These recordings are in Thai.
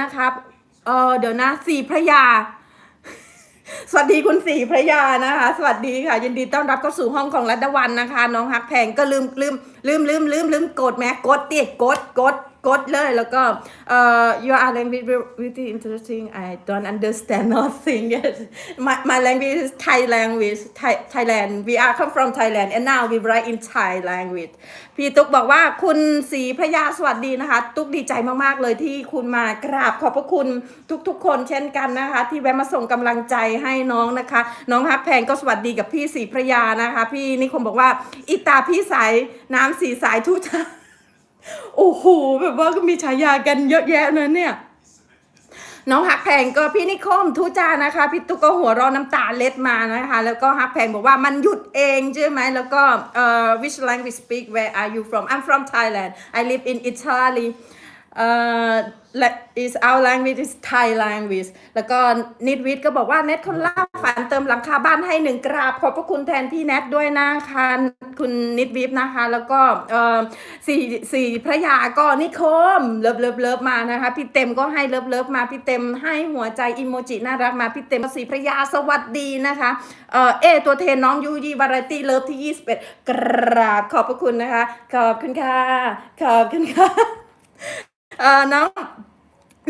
นะครับเออเดี๋ยวนะสีพระยา สวัสดีคุณสีพระยานะคะ สวัสดีค่ะ ยินดีต้อนรับเข้าสู่ห้องของรัตวันนะคะ น้องฮักแพงก็ลืมลืมลืมลืมลืมลืมกดแม่กดดิกดกด กดเลยแล้วก็เอ่อ you are language really interesting I don't understand nothing yes my my language is Thai language Thai Thailand we are come from Thailand and now we write in Thai language พี่ตุ๊กบอกว่าคุณสีพระยาสวัสดีนะคะ ตุ๊กดีใจมากๆเลยที่คุณมากราบขอบพระคุณทุกๆ คนเช่นกันนะคะ ที่แวะมาส่งกำลังใจให้น้องนะคะ น้องฮักแพงก็สวัสดีกับพี่สีพระยานะคะ พี่นิคมบอกว่าอิตาพี่สายน้ำสีสายทุกทาง โอ้โหแบบว่าก็มีฉายากันเยอะแยะเลยเนี่ย น้องฮักแพงก็พี่นิคมทุจานะคะ พี่ตุ๊กก็หัวร้อนน้ำตาเล็ดมานะคะ แล้วก็ฮักแพงบอกว่ามันหยุดเองใช่ไหมแล้วก็เอ่อ which language speak where are you from I'm from Thailand I live in Italy is our language is Thai language แล้วก็นิดวิทย์ก็บอกว่าเน็ตคนล่าฝันเติมหลังคาบ้านให้หนึ่งกราบ ขอบพระคุณแทนพี่แนทด้วยนะคะคุณนิดวิทย์นะคะ แล้วก็เออสี่สี่พระยาก็นิคม เลิฟเลิฟเลิฟมานะคะ พี่เต็มก็ให้เลิฟเลิฟมา พี่เต็มให้หัวใจอิโมจิน่ารักมา พี่เต็มสี่พระยาสวัสดีนะคะเออเอตัวเทนน้องยูยีวาไรตี้เลิฟที่ 21 กราบขอบพระคุณนะคะ ขอบคุณค่ะ ขอบคุณค่ะ เอ่อน้อง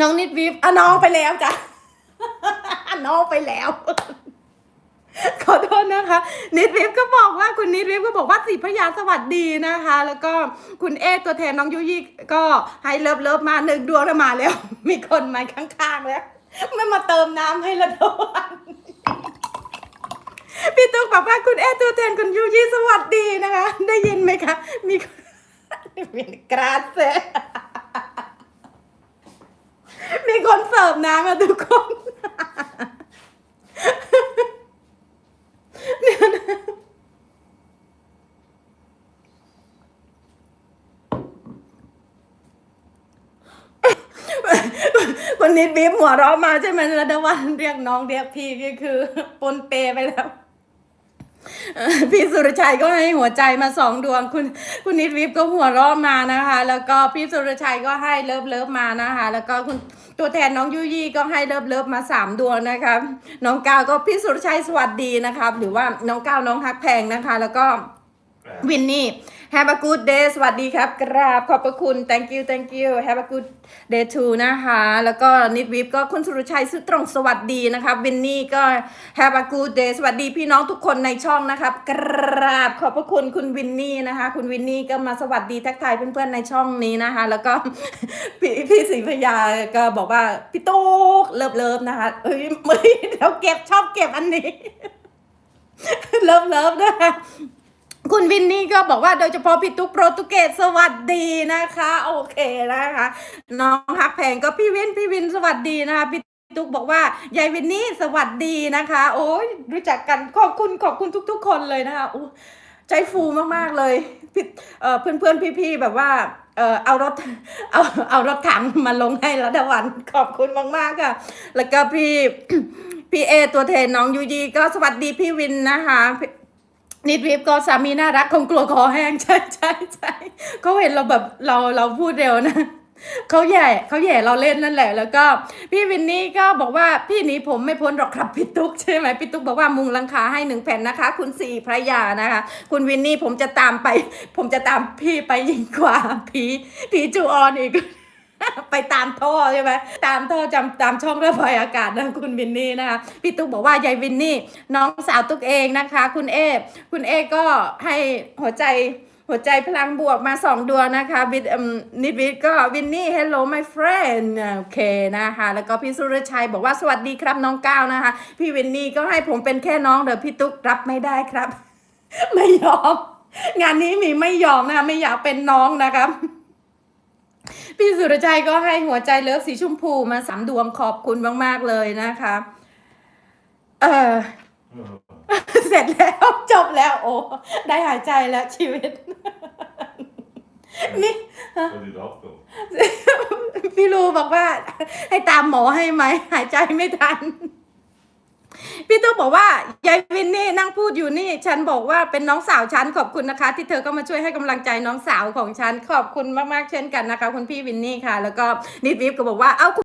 น้องนิดวิฟอะน้องไปแล้วจ้ะน้องไปแล้ว ขอโทษนะคะ นิดวิฟก็บอกว่าคุณนิดวิฟก็บอกว่าสีพระยาสวัสดีนะคะ แล้วก็คุณเอตัวแทนน้องยุยี่ก็ให้เลิฟเลิฟมาหนึ่งดวงแล้วมาแล้ว มีคนมาข้างๆแล้วไม่มาเติมน้ำให้ละดวนพี่ตุ๊กบอกว่าคุณเอตัวแทนคุณยุยี่สวัสดีนะคะ ได้ยินไหมคะ มีคนมีกราเซ มีคนเสิร์ฟน้ำมาทุกคนเดี๋ยวนะวันนี้บีบหัวเราะมาใช่ไหมระดวันเรียกน้องเรียกพี่ก็คือปนเปไปแล้ว พี่สุรชัยก็ให้หัวใจมาสองดวง คุณคุณนิดวิบก็หัวเราะมานะคะ แล้วก็พี่สุรชัยก็ให้เลิฟเลิฟมานะคะ แล้วก็คุณตัวแทนน้องยุยี่ก็ให้เลิฟเลิฟมาสามดวงนะคะน้องก้าวก็พี่สุรชัยสวัสดีนะคะหรือว่าน้องก้าวน้องฮักแพงนะคะ แล้วก็วินนี่ Have a good day สวัสดีครับ กราบขอบพระคุณ thank you thank you Have a good day too นะคะ แล้วก็นิดวิบก็คุณสุรชัยสุดตรงสวัสดีนะครับวินนี่ก็ Have a good day สวัสดีพี่น้องทุกคนในช่องนะครับ กราบขอบพระคุณคุณวินนี่นะคะ คุณวินนี่ก็มาสวัสดีทักทายเพื่อนๆในช่องนี้นะคะ แล้วก็พี่พี่ศรีพยาก็บอกว่าพี่ตุ๊กเลิฟเลิฟนะคะเอ้ยไม่เดี๋ยวเก็บชอบเก็บอันนี้ เลิฟเลิฟนะคะ คุณวินนี่ก็บอกว่าโดยเฉพาะพี่ตุ๊กโปรตุเกสสวัสดีนะคะ โอเคนะคะน้องฮักแพงก็พี่วินพี่วินสวัสดีนะคะพี่ตุ๊กบอกว่ายายวินนี่สวัสดีนะคะ โอ้ยรู้จักกันขอบคุณขอบคุณทุก ๆ คนเลยนะคะอู้ใจฟูมากๆเลยพี่เอ่อเพื่อนๆพี่ๆแบบว่าเออเอารถเอาเอารถถังมาลงให้รัตวันขอบคุณมากๆค่ะ แล้วก็พี่พี่เอตัวแทนน้องยูยีก็สวัสดีพี่วินนะคะ นิดวิบก็สามีน่ารักคงกลัวคอแห้งใช่ใช่ใช่เขาเห็นเราแบบเราเราพูดเร็วนะเขาแย่เขาแย่เราเล่นนั่นแหละ แล้วก็พี่วินนี่ก็บอกว่าพี่หนีผมไม่พ้นหรอกครับพี่ตุ๊กใช่ไหมพี่ตุ๊กบอกว่ามุงลังคาให้หนึ่งแผ่นนะคะ คุณสี่พระยานะคะ คุณวินนี่ผมจะตามไป ผมจะตามพี่ไปยิงกว่าผีผีจูออนอีก ไปตามท่อใช่ไหมตามท่อจำตามช่องระบายอากาศนะคุณวินนี่นะคะพี่ตุ๊กบอกว่ายายวินนี่ น้องสาวตุ๊กเองนะคะ คุณเอคุณเอก็ให้หัวใจหัวใจพลังบวกมาสองดวงนะคะวิดนิดวิดก็วินนี่ hello my friend โอเคนะคะ แล้วก็พี่สุรชัยบอกว่าสวัสดีครับน้องก้าวนะคะ พี่วินนี่ก็ให้ผมเป็นแค่น้องเดี๋ยวพี่ตุ๊กรับไม่ได้ครับ ไม่ยอม งานนี้มีไม่ยอมนะคะไม่อยากเป็นน้องนะครับ พี่สุรชัยก็ให้หัวใจเลิฟสีชมพูมาสามดวงขอบคุณมาก ๆ เลยนะคะ เออเสร็จแล้วจบแล้ว โอ้ได้หายใจแล้วชีวิต นี่พี่ลูบอกว่า ให้ตามหมอให้ไหม หายใจไม่ทัน พี่ตุ๊กบอกว่ายายวินนี่นั่งพูดอยู่นี่ ฉันบอกว่าเป็นน้องสาวฉันขอบคุณนะคะ ที่เธอก็มาช่วยให้กำลังใจน้องสาวของฉันขอบคุณมากๆเช่นกันนะคะ คุณพี่วินนี่ค่ะ แล้วก็นิดวิฟก็บอกว่าเอ้า